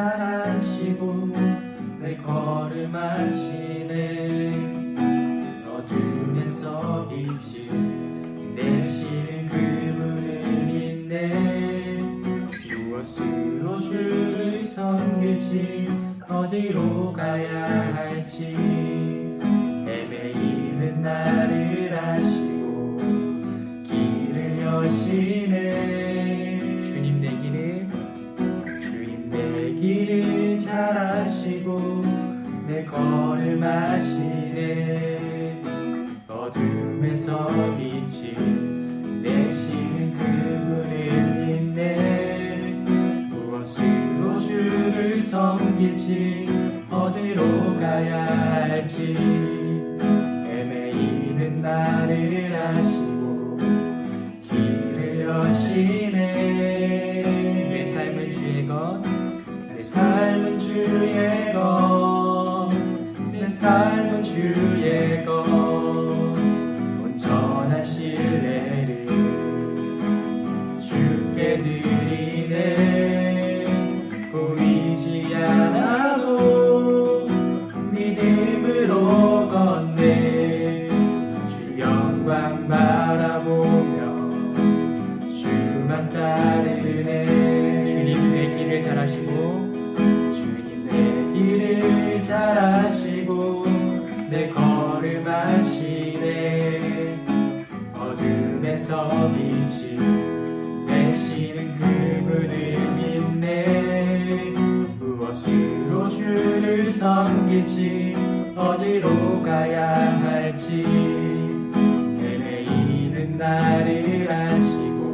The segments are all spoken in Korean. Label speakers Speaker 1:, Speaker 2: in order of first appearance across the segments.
Speaker 1: 잘 아시고 내 걸음 하시네 섬길지 어디로 가야 할지. 애매이는 나를 섬길지. 어디로 가야 할지. 헤매이는 나를 아시고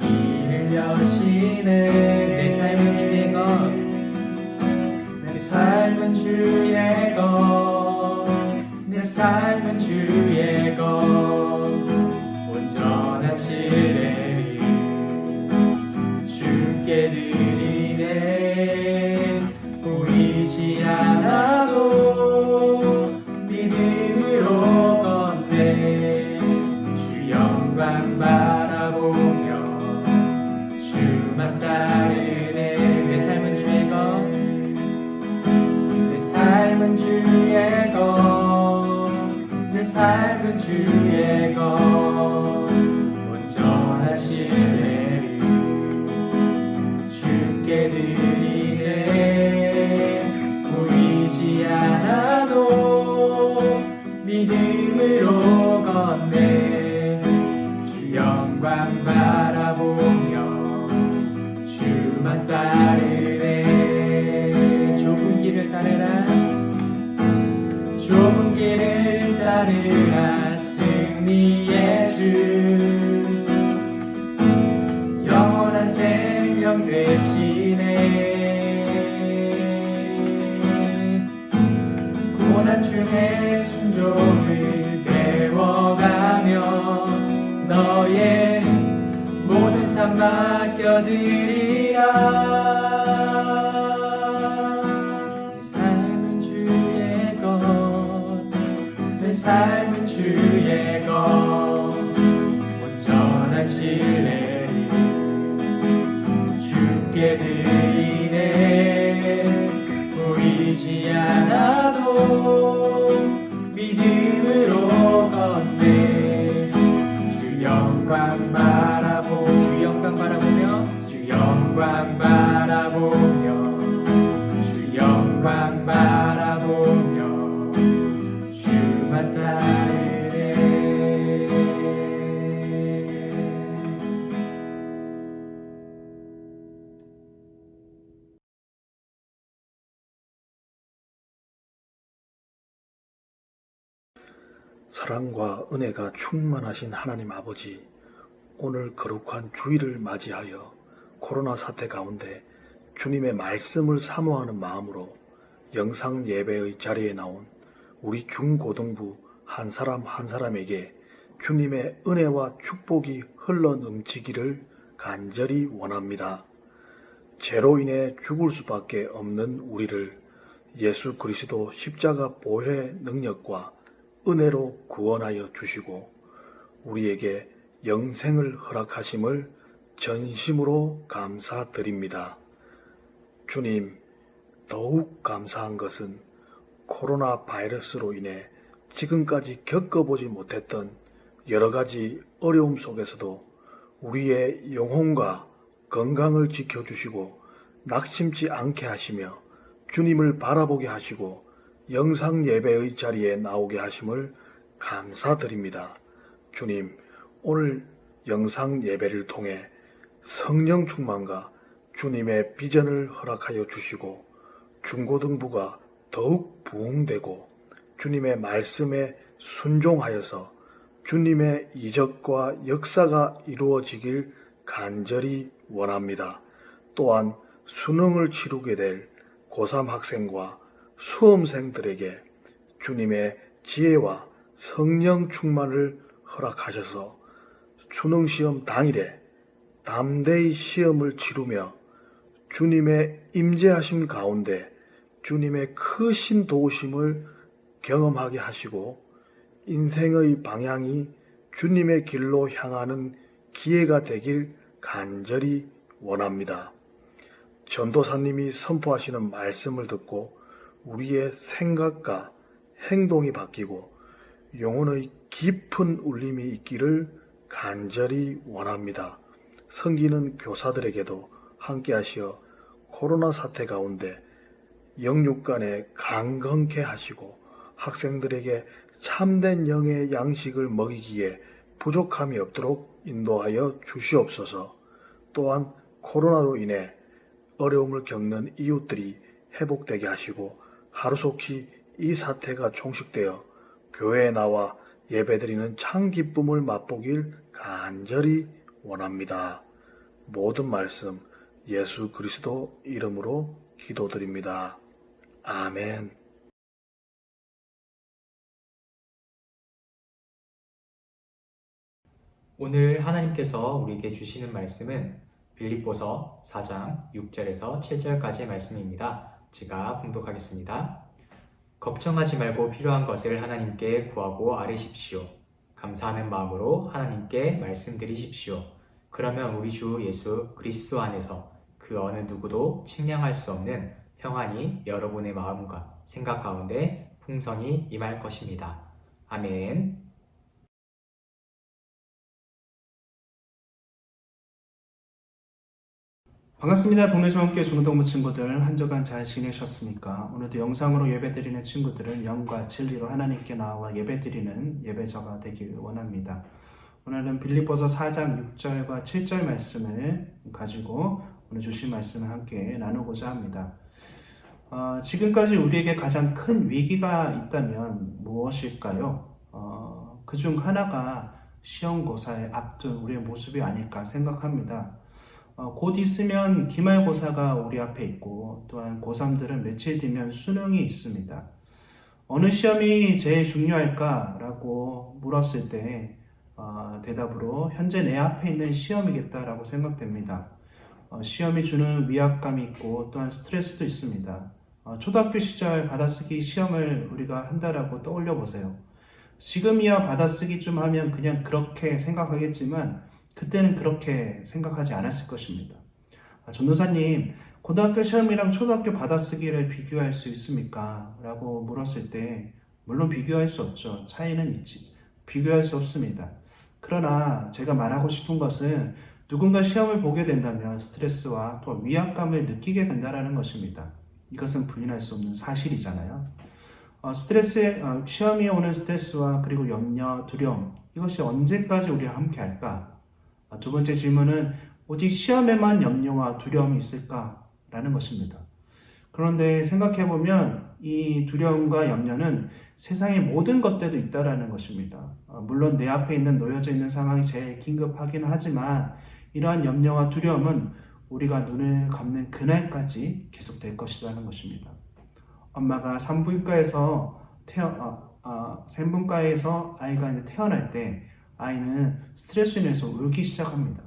Speaker 1: 길을 여시네. 내 삶은 주의 것내 삶은 주의 것내 삶은 주의 것. 온전한 신뢰를 주께 드리 않아도 믿음으로 걷네. 주 영광 바라보며 주만 따르네. 내 삶은 주의 것내 삶은 주의 것내 삶은 주의 따르네 좁은 길을 따르라. 좁은 길을 따르라. 승리의 주 영원한 생명 되시 주께 드리네. 보이지 않아
Speaker 2: 사랑과 은혜가 충만하신 하나님 아버지, 오늘 거룩한 주일을 맞이하여 코로나 사태 가운데 주님의 말씀을 사모하는 마음으로 영상 예배의 자리에 나온 우리 중고등부 한 사람 한 사람에게 주님의 은혜와 축복이 흘러 넘치기를 간절히 원합니다. 죄로 인해 죽을 수밖에 없는 우리를 예수 그리스도 십자가 보혈의 능력과 은혜로 구원하여 주시고 우리에게 영생을 허락하심을 전심으로 감사드립니다. 주님, 더욱 감사한 것은 코로나 바이러스로 인해 지금까지 겪어보지 못했던 여러 가지 어려움 속에서도 우리의 영혼과 건강을 지켜주시고 낙심치 않게 하시며 주님을 바라보게 하시고 영상 예배의 자리에 나오게 하심을 감사드립니다. 주님, 오늘 영상 예배를 통해 성령 충만과 주님의 비전을 허락하여 주시고 중고등부가 더욱 부흥되고 주님의 말씀에 순종하여서 주님의 이적과 역사가 이루어지길 간절히 원합니다. 또한 수능을 치르게 될 고3 학생과 수험생들에게 주님의 지혜와 성령 충만을 허락하셔서 수능 시험 당일에 담대히 시험을 치르며 주님의 임재하심 가운데 주님의 크신 도우심을 경험하게 하시고 인생의 방향이 주님의 길로 향하는 기회가 되길 간절히 원합니다. 전도사님이 선포하시는 말씀을 듣고 우리의 생각과 행동이 바뀌고 영혼의 깊은 울림이 있기를 간절히 원합니다. 성기는 교사들에게도 함께 하시어 코로나 사태 가운데 영육 간에 강건케 하시고 학생들에게 참된 영의 양식을 먹이기에 부족함이 없도록 인도하여 주시옵소서. 또한 코로나로 인해 어려움을 겪는 이웃들이 회복되게 하시고 하루속히 이 사태가 종식되어 교회에 나와 예배드리는 참 기쁨을 맛보길 간절히 원합니다. 모든 말씀 예수 그리스도 이름으로 기도드립니다. 아멘.
Speaker 3: 오늘 하나님께서 우리에게 주시는 말씀은 빌립보서 4장 6절에서 7절까지의 말씀입니다. 제가 봉독하겠습니다. 걱정하지 말고 필요한 것을 하나님께 구하고 아뢰십시오. 감사하는 마음으로 하나님께 말씀드리십시오. 그러면 우리 주 예수 그리스도 안에서 그 어느 누구도 측량할 수 없는 평안이 여러분의 마음과 생각 가운데 풍성히 임할 것입니다. 아멘.
Speaker 4: 반갑습니다. 동네중학교 중고등부 친구들 한 주간 잘 지내셨습니까? 오늘도 영상으로 예배드리는 친구들은 영과 진리로 하나님께 나와 예배드리는 예배자가 되길 원합니다. 오늘은 빌립보서 4장 6절과 7절 말씀을 가지고 오늘 주신 말씀을 함께 나누고자 합니다. 어, 지금까지 우리에게 가장 큰 위기가 있다면 무엇일까요? 어, 그중 하나가 시험고사에 앞둔 우리의 모습이 아닐까 생각합니다. 어, 곧 있으면 기말고사가 우리 앞에 있고 또한 고3들은 며칠 뒤면 수능이 있습니다. 어느 시험이 제일 중요할까라고 물었을 때 어, 대답으로 현재 내 앞에 있는 시험이겠다라고 생각됩니다. 어, 시험이 주는 위압감이 있고 또한 스트레스도 있습니다. 어, 초등학교 시절 받아쓰기 시험을 우리가 한다라고 떠올려 보세요. 지금이야 받아쓰기 좀 하면 그냥 그렇게 생각하겠지만 그때는 그렇게 생각하지 않았을 것입니다. 아, 전도사님, 고등학교 시험이랑 초등학교 받아쓰기를 비교할 수 있습니까? 라고 물었을 때, 물론 비교할 수 없죠. 차이는 있지. 비교할 수 없습니다. 그러나 제가 말하고 싶은 것은 누군가 시험을 보게 된다면 스트레스와 또 위압감을 느끼게 된다는 것입니다. 이것은 부인할 수 없는 사실이잖아요. 어, 스트레스, 어, 시험이 오는 스트레스와 그리고 염려, 두려움, 이것이 언제까지 우리와 함께 할까? 어, 두 번째 질문은 오직 시험에만 염려와 두려움이 있을까 라는 것입니다. 그런데 생각해 보면 이 두려움과 염려는 세상의 모든 것들도 있다라는 것입니다. 어, 물론 내 앞에 있는 놓여져 있는 상황이 제일 긴급하긴 하지만 이러한 염려와 두려움은 우리가 눈을 감는 그날까지 계속될 것이라는 것입니다. 엄마가 산부인과에서 태어 아, 아, 산부인과에서 아이가 태어날 때 아이는 스트레스로 인해서 울기 시작합니다.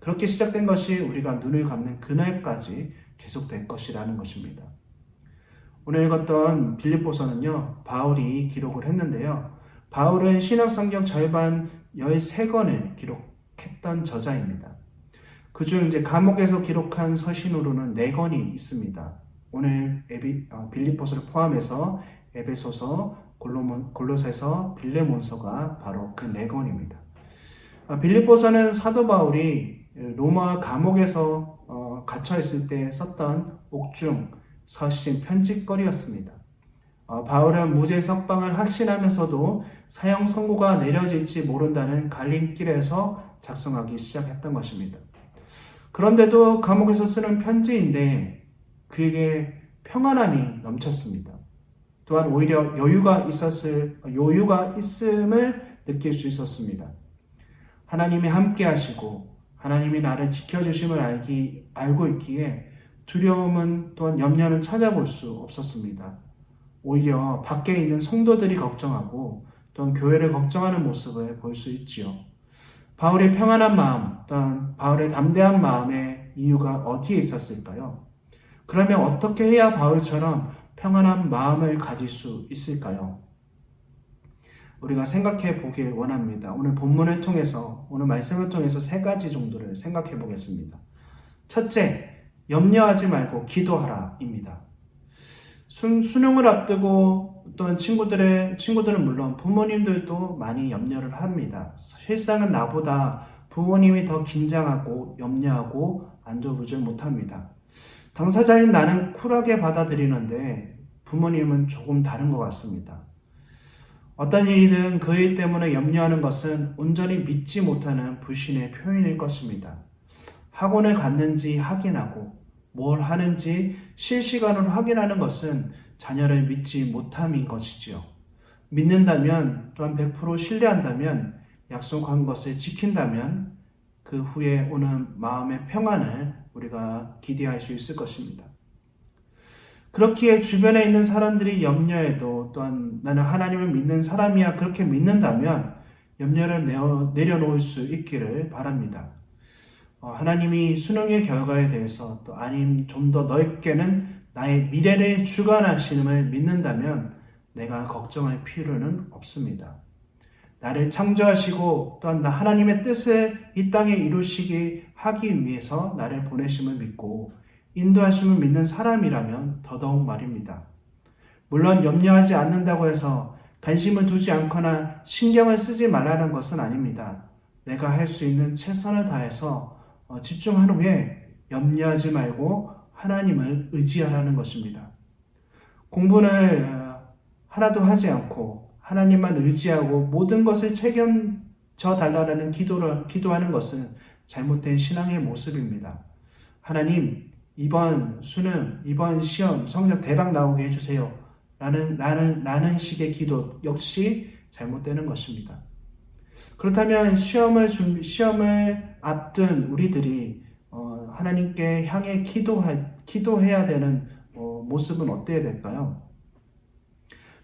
Speaker 4: 그렇게 시작된 것이 우리가 눈을 감는 그날까지 계속될 것이라는 것입니다. 오늘 읽었던 빌립보서는요, 바울이 기록을 했는데요. 바울은 신약 성경 절반 13권을 기록했던 저자입니다. 그중 이제 감옥에서 기록한 서신으로는 4권이 있습니다. 오늘 어, 빌립보서를 포함해서 에베소서, 골로새서, 빌레몬서가 바로 그 4권입니다. 아, 빌립보서는 사도 바울이 로마 감옥에서 어, 갇혀 있을 때 썼던 옥중 서신 편집거리였습니다. 어, 바울은 무죄 석방을 확신하면서도 사형 선고가 내려질지 모른다는 갈림길에서 작성하기 시작했던 것입니다. 그런데도 감옥에서 쓰는 편지인데 그에게 평안함이 넘쳤습니다. 또한 오히려 여유가 있었을 여유가 있음을 느낄 수 있었습니다. 하나님이 함께 하시고 하나님이 나를 지켜 주심을 알기, 알고 있기에 두려움은 또한 염려는 찾아볼 수 없었습니다. 오히려 밖에 있는 성도들이 걱정하고 또한 교회를 걱정하는 모습을 볼 수 있지요. 바울의 평안한 마음, 또한 바울의 담대한 마음의 이유가 어디에 있었을까요? 그러면 어떻게 해야 바울처럼 평안한 마음을 가질 수 있을까요? 우리가 생각해 보길 원합니다. 오늘 본문을 통해서, 오늘 말씀을 통해서 세 가지 정도를 생각해 보겠습니다. 첫째, 염려하지 말고 기도하라입니다. 수, 수능을 앞두고 어떤 친구들의, 친구들은 물론 부모님들도 많이 염려를 합니다. 실상은 나보다 부모님이 더 긴장하고 염려하고 안절부절 못합니다. 당사자인 나는 쿨하게 받아들이는데 부모님은 조금 다른 것 같습니다. 어떤 일이든 그 일 때문에 염려하는 것은 온전히 믿지 못하는 불신의 표현일 것입니다. 학원을 갔는지 확인하고 뭘 하는지 실시간으로 확인하는 것은 자녀를 믿지 못함인 것이지요. 믿는다면 또한 100% 신뢰한다면 약속한 것을 지킨다면 그 후에 오는 마음의 평안을 우리가 기대할 수 있을 것입니다. 그렇기에 주변에 있는 사람들이 염려해도 또한 나는 하나님을 믿는 사람이야 그렇게 믿는다면 염려를 내려놓을 수 있기를 바랍니다. 어, 하나님이 수능의 결과에 대해서 또 아님 좀 더 넓게는 나의 미래를 주관하시는을 믿는다면 내가 걱정할 필요는 없습니다. 나를 창조하시고 또한 하나님의 뜻을 이 땅에 이루시기 하기 위해서 나를 보내심을 믿고 인도하심을 믿는 사람이라면 더더욱 말입니다. 물론 염려하지 않는다고 해서 관심을 두지 않거나 신경을 쓰지 말라는 것은 아닙니다. 내가 할 수 있는 최선을 다해서 어, 집중한 후에 염려하지 말고 하나님을 의지하라는 것입니다. 공부를 어, 하나도 하지 않고 하나님만 의지하고 모든 것을 책임져 달라는 기도를 기도하는 것은 잘못된 신앙의 모습입니다. 하나님, 이번 수능, 이번 시험 성적 대박 나오게 해주세요. 라는, 라는, 라는 식의 기도 역시 잘못되는 것입니다. 그렇다면 시험을 준비, 시험을 앞둔 우리들이 어, 하나님께 향해 기도하, 기도해야 되는 어, 모습은 어때야 될까요?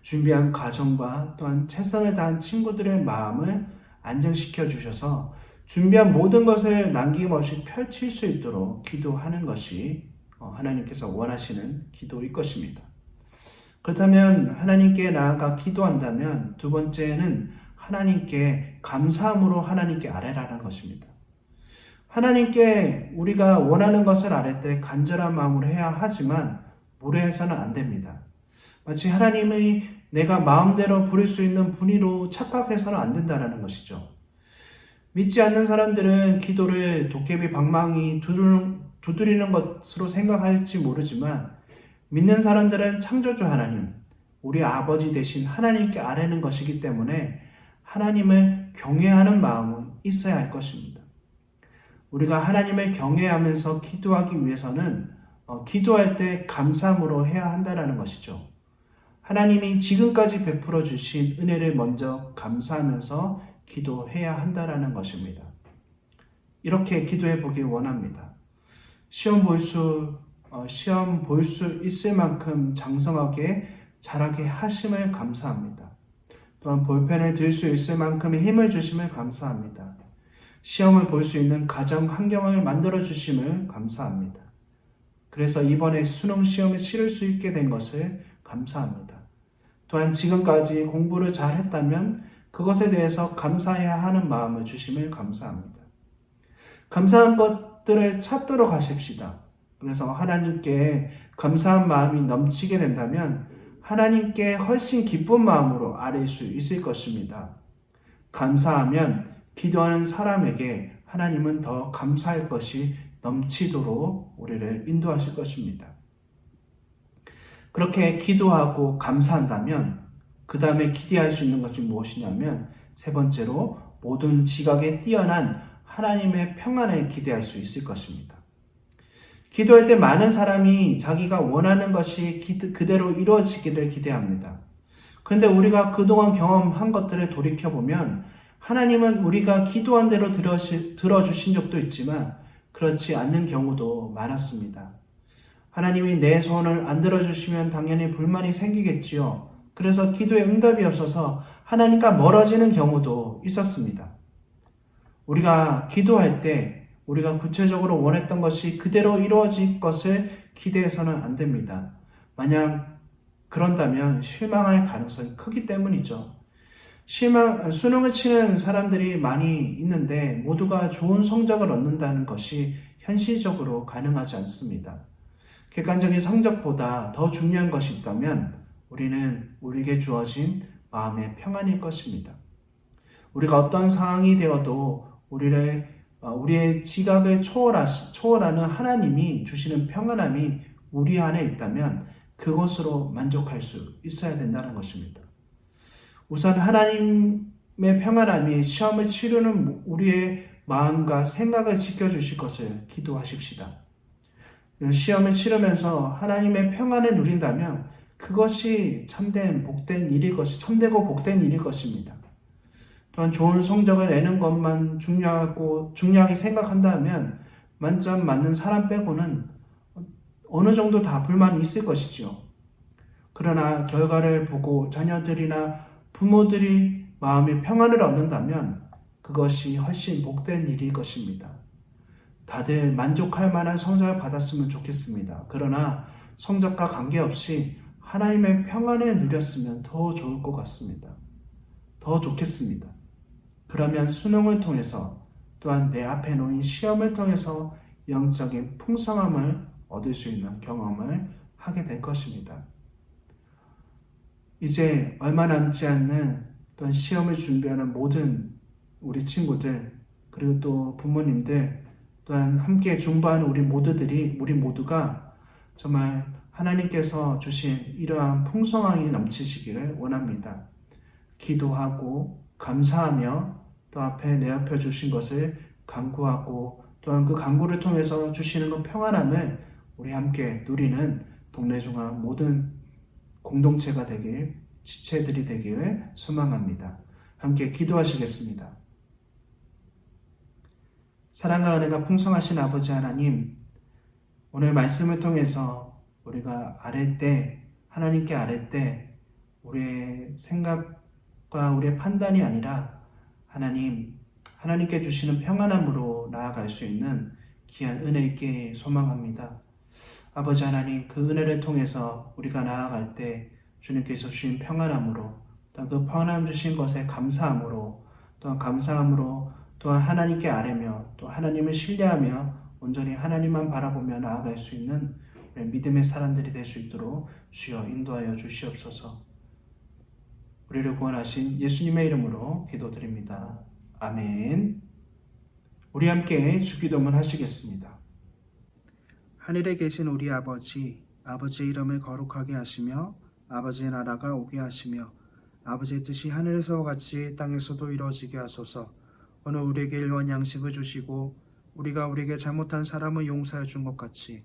Speaker 4: 준비한 과정과 또한 최선을 다한 친구들의 마음을 안정시켜 주셔서 준비한 모든 것을 남김없이 펼칠 수 있도록 기도하는 것이 어, 하나님께서 원하시는 기도일 것입니다. 그렇다면 하나님께 나아가 기도한다면 두 번째는 하나님께 감사함으로 하나님께 아뢰라는 것입니다. 하나님께 우리가 원하는 것을 아뢰 때 간절한 마음으로 해야 하지만 무례해서는 안 됩니다. 마치 하나님의 내가 마음대로 부릴 수 있는 분위로 착각해서는 안 된다는 것이죠. 믿지 않는 사람들은 기도를 도깨비 방망이 두드리는, 것으로 생각할지 모르지만 믿는 사람들은 창조주 하나님, 우리 아버지 대신 하나님께 아뢰는 것이기 때문에 하나님을 경외하는 마음은 있어야 할 것입니다. 우리가 하나님을 경외하면서 기도하기 위해서는 어, 기도할 때 감사함으로 해야 한다는 것이죠. 하나님이 지금까지 베풀어 주신 은혜를 먼저 감사하면서 기도해야 한다는 것입니다. 이렇게 기도해 보길 원합니다. 시험 볼 수, 어, 시험 볼 수 있을 만큼 장성하게 자라게 하심을 감사합니다. 또한 볼펜을 들 수 있을 만큼의 힘을 주심을 감사합니다. 시험을 볼 수 있는 가정 환경을 만들어 주심을 감사합니다. 그래서 이번에 수능 시험을 치를 수 있게 된 것을 감사합니다. 또한 지금까지 공부를 잘 했다면 그것에 대해서 감사해야 하는 마음을 주심을 감사합니다. 감사한 것들을 찾도록 하십시다. 그래서 하나님께 감사한 마음이 넘치게 된다면 하나님께 훨씬 기쁜 마음으로 아뢰 수 있을 것입니다. 감사하면 기도하는 사람에게 하나님은 더 감사할 것이 넘치도록 우리를 인도하실 것입니다. 그렇게 기도하고 감사한다면 그 다음에 기대할 수 있는 것이 무엇이냐면 세 번째로 모든 지각에 뛰어난 하나님의 평안을 기대할 수 있을 것입니다. 기도할 때 많은 사람이 자기가 원하는 것이 그대로 이루어지기를 기대합니다. 그런데 우리가 그동안 경험한 것들을 돌이켜보면 하나님은 우리가 기도한 대로 들어주신 적도 있지만 그렇지 않는 경우도 많았습니다. 하나님이 내 소원을 안 들어주시면 당연히 불만이 생기겠지요. 그래서 기도에 응답이 없어서 하나님과 멀어지는 경우도 있었습니다. 우리가 기도할 때 우리가 구체적으로 원했던 것이 그대로 이루어질 것을 기대해서는 안 됩니다. 만약 그런다면 실망할 가능성이 크기 때문이죠. 실망, 수능을 치는 사람들이 많이 있는데 모두가 좋은 성적을 얻는다는 것이 현실적으로 가능하지 않습니다. 객관적인 성적보다 더 중요한 것이 있다면 우리는 우리에게 주어진 마음의 평안일 것입니다. 우리가 어떤 상황이 되어도 우리를 어, 우리의 지각을 초월하, 초월하는 하나님이 주시는 평안함이 우리 안에 있다면 그것으로 만족할 수 있어야 된다는 것입니다. 우선 하나님의 평안함이 시험을 치르는 우리의 마음과 생각을 지켜주실 것을 기도하십시다. 시험을 치르면서 하나님의 평안을 누린다면 그것이 참된 복된 일일 것이 참되고 복된 일일 것입니다. 또한 좋은 성적을 내는 것만 중요하고 중요하게 생각한다면 만점 맞는 사람 빼고는 어느 정도 다 불만이 있을 것이지요. 그러나 결과를 보고 자녀들이나 부모들이 마음의 평안을 얻는다면 그것이 훨씬 복된 일일 것입니다. 다들 만족할 만한 성적을 받았으면 좋겠습니다. 그러나 성적과 관계없이 하나님의 평안을 누렸으면 더 좋을 것 같습니다. 더 좋겠습니다. 그러면 수능을 통해서 또한 내 앞에 놓인 시험을 통해서 영적인 풍성함을 얻을 수 있는 경험을 하게 될 것입니다. 이제 얼마 남지 않는 또한 시험을 준비하는 모든 우리 친구들 그리고 또 부모님들 또한 함께 중보하는 우리 모두들이 우리 모두가 정말 하나님께서 주신 이러한 풍성함이 넘치시기를 원합니다. 기도하고 감사하며 또 앞에 내어펴 주신 것을 간구하고 또한 그 간구를 통해서 주시는 그 평안함을 우리 함께 누리는 동네 중앙 모든 공동체가 되길 지체들이 되기를 소망합니다. 함께 기도하시겠습니다. 사랑과 은혜가 풍성하신 아버지 하나님, 오늘 말씀을 통해서 우리가 아랠 때, 하나님께 아랠 때, 우리의 생각과 우리의 판단이 아니라 하나님, 하나님께 주시는 평안함으로 나아갈 수 있는 귀한 은혜 있게 소망합니다. 아버지 하나님, 그 은혜를 통해서 우리가 나아갈 때 주님께서 주신 평안함으로, 또한 그 평안함 주신 것에 감사함으로, 또한 감사함으로 또한 하나님께 아뢰며 또 하나님을 신뢰하며 온전히 하나님만 바라보며 나아갈 수 있는 믿음의 사람들이 될 수 있도록 주여 인도하여 주시옵소서. 우리를 구원하신 예수님의 이름으로 기도드립니다. 아멘.
Speaker 5: 우리 함께 주기도문 하시겠습니다.
Speaker 4: 하늘에 계신 우리 아버지, 아버지의 이름을 거룩하게 하시며 아버지의 나라가 오게 하시며 아버지의 뜻이 하늘에서 같이 땅에서도 이루어지게 하소서. 오늘 우리에게 일원 양식을 주시고 우리가 우리에게 잘못한 사람을 용서해 준 것 같이